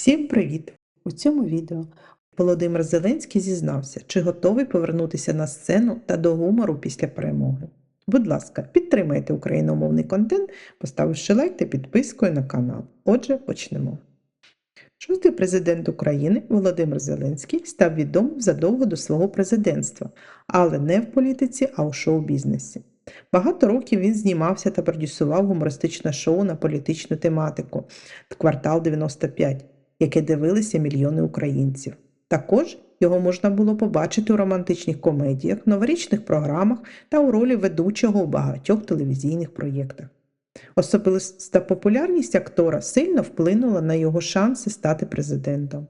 Всім привіт! У цьому відео Володимир Зеленський зізнався, чи готовий повернутися на сцену та до гумору після перемоги. Будь ласка, підтримайте україномовний контент, поставивши лайк та підпискою на канал. Отже, почнемо. Шостий президент України Володимир Зеленський став відомим задовго до свого президентства, але не в політиці, а у шоу-бізнесі. Багато років він знімався та продюсував гумористичне шоу на політичну тематику Квартал 95, яке дивилися мільйони українців. Також його можна було побачити у романтичних комедіях, новорічних програмах та у ролі ведучого у багатьох телевізійних проєктах. Особиста популярність актора сильно вплинула на його шанси стати президентом.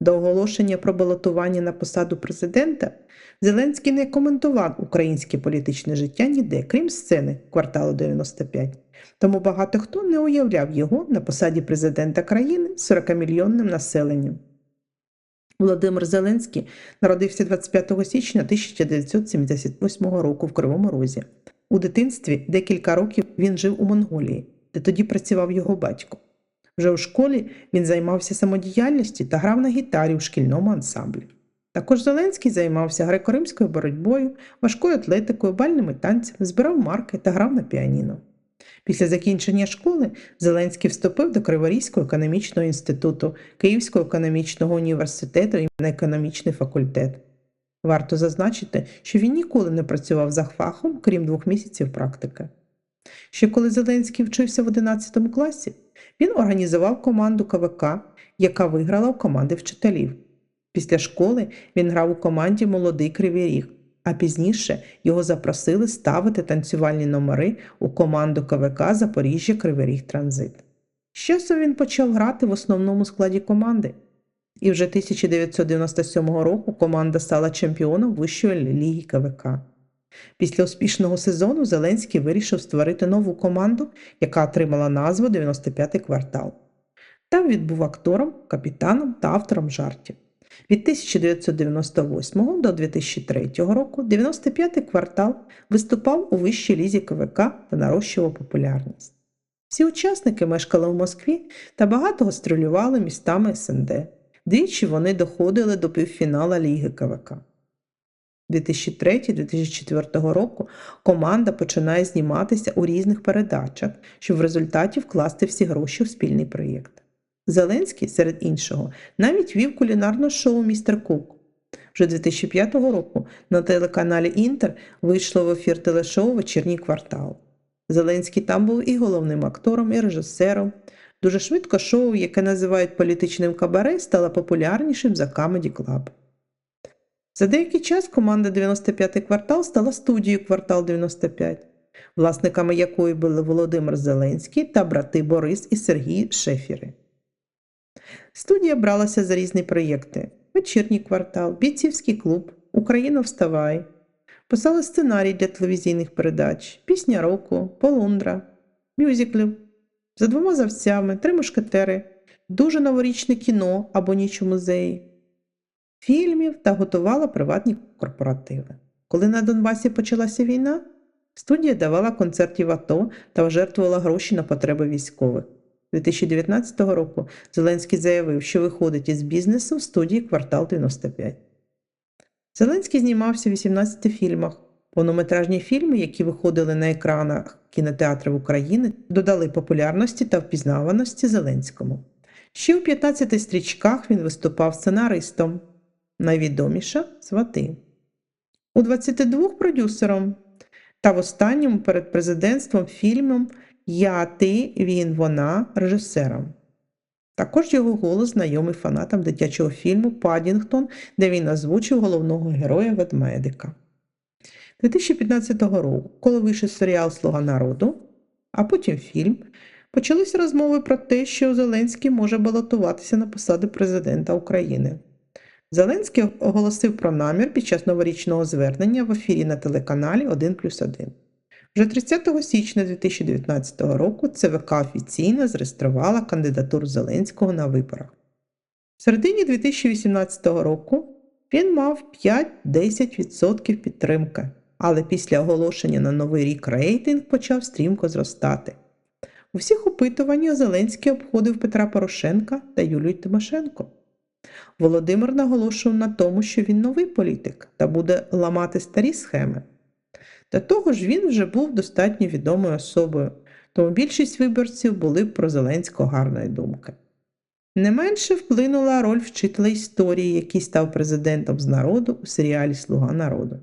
До оголошення про балотування на посаду президента Зеленський не коментував українське політичне життя ніде, крім сцени кварталу 95. Тому багато хто не уявляв його на посаді президента країни з 40-мільйонним населенням. Володимир Зеленський народився 25 січня 1978 року в Кривому Розі. У дитинстві декілька років він жив у Монголії, де тоді працював його батько. Вже у школі він займався самодіяльністю та грав на гітарі у шкільному ансамблі. Також Зеленський займався греко-римською боротьбою, важкою атлетикою, бальними танцями, збирав марки та грав на піаніно. Після закінчення школи Зеленський вступив до Криворізького економічного інституту, Київського економічного університету і на економічний факультет. Варто зазначити, що він ніколи не працював за фахом, крім двох місяців практики. Ще коли Зеленський вчився в 11 класі, він організував команду КВК, яка виграла у команди вчителів. Після школи він грав у команді Молодий Кривий Ріг, а пізніше його запросили ставити танцювальні номери у команду КВК Запоріжжя Кривий Ріг Транзит. З він почав грати в основному складі команди. І вже 1997 року команда стала чемпіоном Вищої ліги КВК. Після успішного сезону Зеленський вирішив створити нову команду, яка отримала назву 95-й квартал. Там він був актором, капітаном та автором жартів. Від 1998 до 2003 року 95-й квартал виступав у вищій лізі КВК та нарощував популярність. Всі учасники мешкали в Москві та багато гастролювали містами СНД. Двічі вони доходили до півфінала Ліги КВК. 2003-2004 року команда починає зніматися у різних передачах, щоб в результаті вкласти всі гроші в спільний проєкт. Зеленський, серед іншого, навіть вів кулінарне шоу Містер Кук. Вже 2005 року на телеканалі Інтер вийшло в ефір телешоу Вечірній квартал. Зеленський там був і головним актором, і режисером. Дуже швидко шоу, яке називають політичним кабаре, стало популярнішим за Comedy Club. За деякий час команда 95-й квартал стала студією Квартал 95, власниками якої були Володимир Зеленський та брати Борис і Сергій Шефіри. Студія бралася за різні проєкти: Вечірній квартал, Бійцівський клуб, Україна вставай, писали сценарій для телевізійних передач, Пісня року, Полундра, мюзиклів, за двома завцями, Три мушкетери, дуже новорічне кіно або ніч у музеї, фільмів та готувала приватні корпоративи. Коли на Донбасі почалася війна, студія давала концертів АТО та жертвувала гроші на потреби військових. 2019 року Зеленський заявив, що виходить із бізнесу в студії Квартал 95. Зеленський знімався в 18 фільмах. Повнометражні фільми, які виходили на екранах кінотеатрів України, додали популярності та впізнаваності Зеленському. Ще у 15 стрічках він виступав сценаристом. Найвідоміша свати. У 22 продюсером та в останньому перед президентством фільмом Я, ти, він, вона режисером. Також його голос знайомий фанатам дитячого фільму Падінгтон, де він озвучив головного героя ведмедика. 2015 року, коли вийшов серіал Слуга народу, а потім фільм, почалися розмови про те, що Зеленський може балотуватися на посаду президента України. Зеленський оголосив про намір під час новорічного звернення в ефірі на телеканалі 1 плюс 1. Вже 30 січня 2019 року ЦВК офіційно зареєструвала кандидатуру Зеленського на виборах. В середині 2018 року він мав 5-10% підтримки, але після оголошення на новий рік рейтинг почав стрімко зростати. У всіх опитуваннях Зеленський обходив Петра Порошенка та Юлію Тимошенко. Володимир наголошував на тому, що він новий політик та буде ламати старі схеми. До того ж, він вже був достатньо відомою особою, тому більшість виборців були про Зеленського гарної думки. Не менше вплинула роль вчителя історії, який став президентом з народу у серіалі Слуга народу.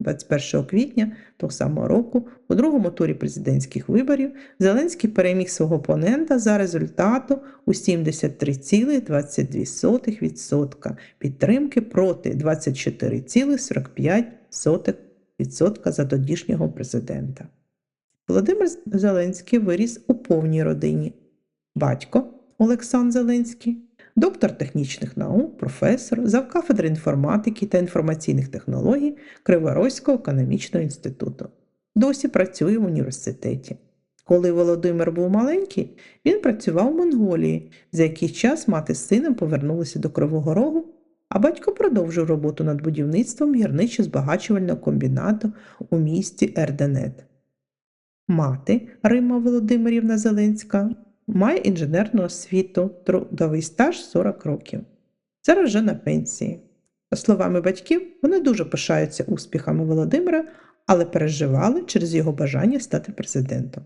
21 квітня того самого року, у другому турі президентських виборів, Зеленський переміг свого опонента за результатом у 73,22% підтримки проти 24,45% за тодішнього президента. Володимир Зеленський виріс у повній родині. Батько Олександр Зеленський, доктор технічних наук, професор, завкафедри інформатики та інформаційних технологій Криворозького економічного інституту. Досі працює в університеті. Коли Володимир був маленький, він працював в Монголії, за який час мати з сином повернулися до Кривого Рогу, а батько продовжив роботу над будівництвом гірничо-збагачувального комбінату у місті Ерденет. Мати Рима Володимирівна Зеленська має інженерну освіту, трудовий стаж 40 років. Зараз вже на пенсії. За словами батьків, вони дуже пишаються успіхами Володимира, але переживали через його бажання стати президентом.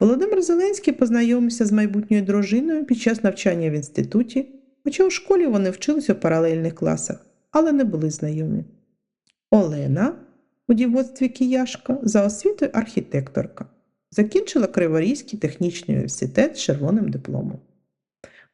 Володимир Зеленський познайомився з майбутньою дружиною під час навчання в інституті, хоча у школі вони вчилися у паралельних класах, але не були знайомі. Олена у дівоцтві Кияшка за освітою архітекторка. Закінчила Криворізький технічний університет з червоним дипломом.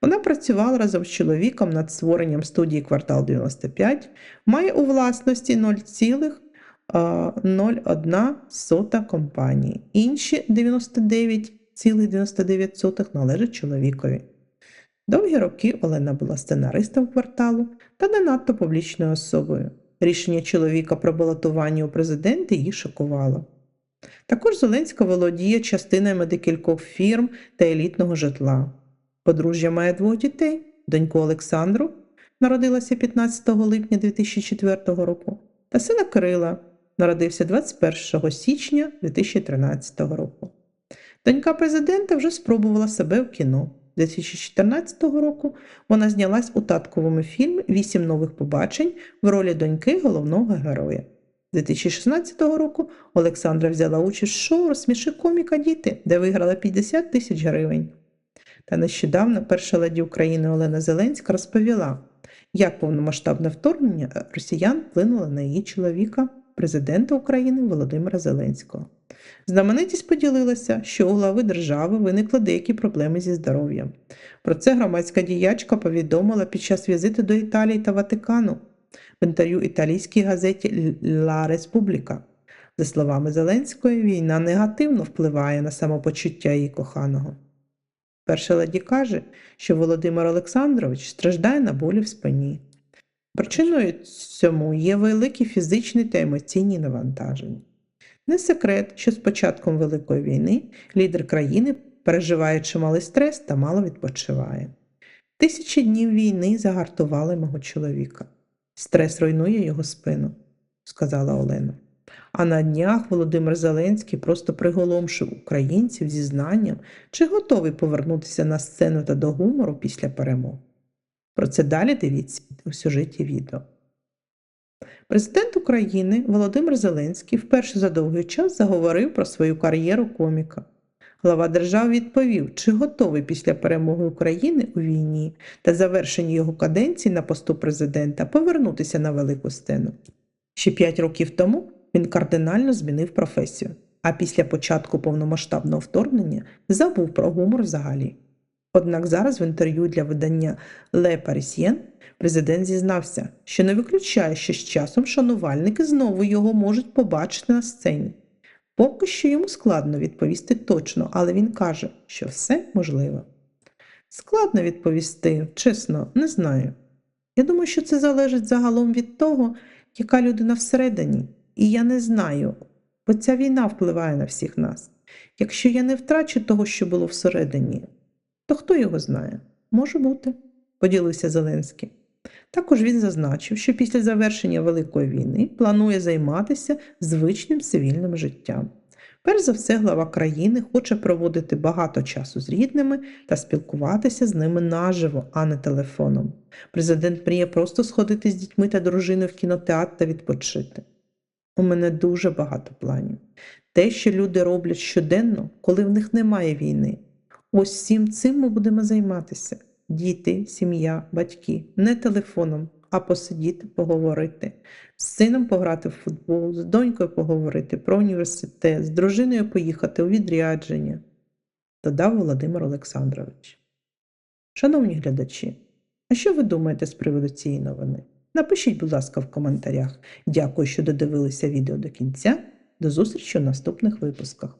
Вона працювала разом з чоловіком над створенням студії Квартал 95, має у власності 0,01 компанії. Інші 99,99 належать чоловікові. Довгі роки Олена була сценаристом кварталу та не надто публічною особою. Рішення чоловіка про балотування у президенти її шокувало. Також Зеленська володіє частинами декількох фірм та елітного житла. Подружжя має двох дітей, доньку Олександру, народилася 15 липня 2004 року, та сина Кирила, народився 21 січня 2013 року. Донька президента вже спробувала себе в кіно. 2014 року вона знялась у татковому фільмі Вісім нових побачень в ролі доньки головного героя. 2016 року Олександра взяла участь в шоу «Розсміши коміка діти, де виграла 50 тисяч гривень. Та нещодавно перша леді України Олена Зеленська розповіла, як повномасштабне вторгнення росіян вплинуло на її чоловіка, президента України Володимира Зеленського. Знаменитість поділилася, що у глави держави виникли деякі проблеми зі здоров'ям. Про це громадська діячка повідомила під час візиту до Італії та Ватикану в інтерв'ю італійській газеті Ла Республіка. За словами Зеленської, війна негативно впливає на самопочуття її коханого. Перша леді каже, що Володимир Олександрович страждає на болі в спині. Причиною цьому є великі фізичні та емоційні навантаження. Не секрет, що з початком Великої війни лідер країни переживає чималий стрес та мало відпочиває. Тисячі днів війни загартували мого чоловіка. Стрес руйнує його спину, сказала Олена. А на днях Володимир Зеленський просто приголомшив українців зі знанням, чи готовий повернутися на сцену та до гумору після перемог. Про це далі дивіться у сюжеті відео. Президент України Володимир Зеленський вперше за довгий час заговорив про свою кар'єру коміка. Глава держави відповів, чи готовий після перемоги України у війні та завершення його каденції на посту президента повернутися на велику сцену. Ще п'ять років тому він кардинально змінив професію, а після початку повномасштабного вторгнення забув про гумор взагалі. Однак зараз в інтерв'ю для видання Le Parisien президент зізнався, що не виключає, що з часом шанувальники знову його можуть побачити на сцені. Поки що йому складно відповісти точно, але він каже, що все можливо. Складно відповісти, чесно, не знаю. Я думаю, що це залежить загалом від того, яка людина всередині, і я не знаю, бо ця війна впливає на всіх нас. Якщо я не втрачу того, що було всередині, то хто його знає? Може бути, поділився Зеленський. Також він зазначив, що після завершення Великої війни планує займатися звичним цивільним життям. Перш за все, глава країни хоче проводити багато часу з рідними та спілкуватися з ними наживо, а не телефоном. Президент мріє просто сходити з дітьми та дружиною в кінотеатр та відпочити. У мене дуже багато планів. Те, що люди роблять щоденно, коли в них немає війни. Ось всім цим ми будемо займатися. Діти, сім'я, батьки, не телефоном, а посидіти, поговорити. З сином пограти в футбол, з донькою поговорити про університет, з дружиною поїхати у відрядження, додав Володимир Олександрович. Шановні глядачі, а що ви думаєте з приводу цієї новини? Напишіть, будь ласка, в коментарях. Дякую, що додивилися відео до кінця. До зустрічі у наступних випусках.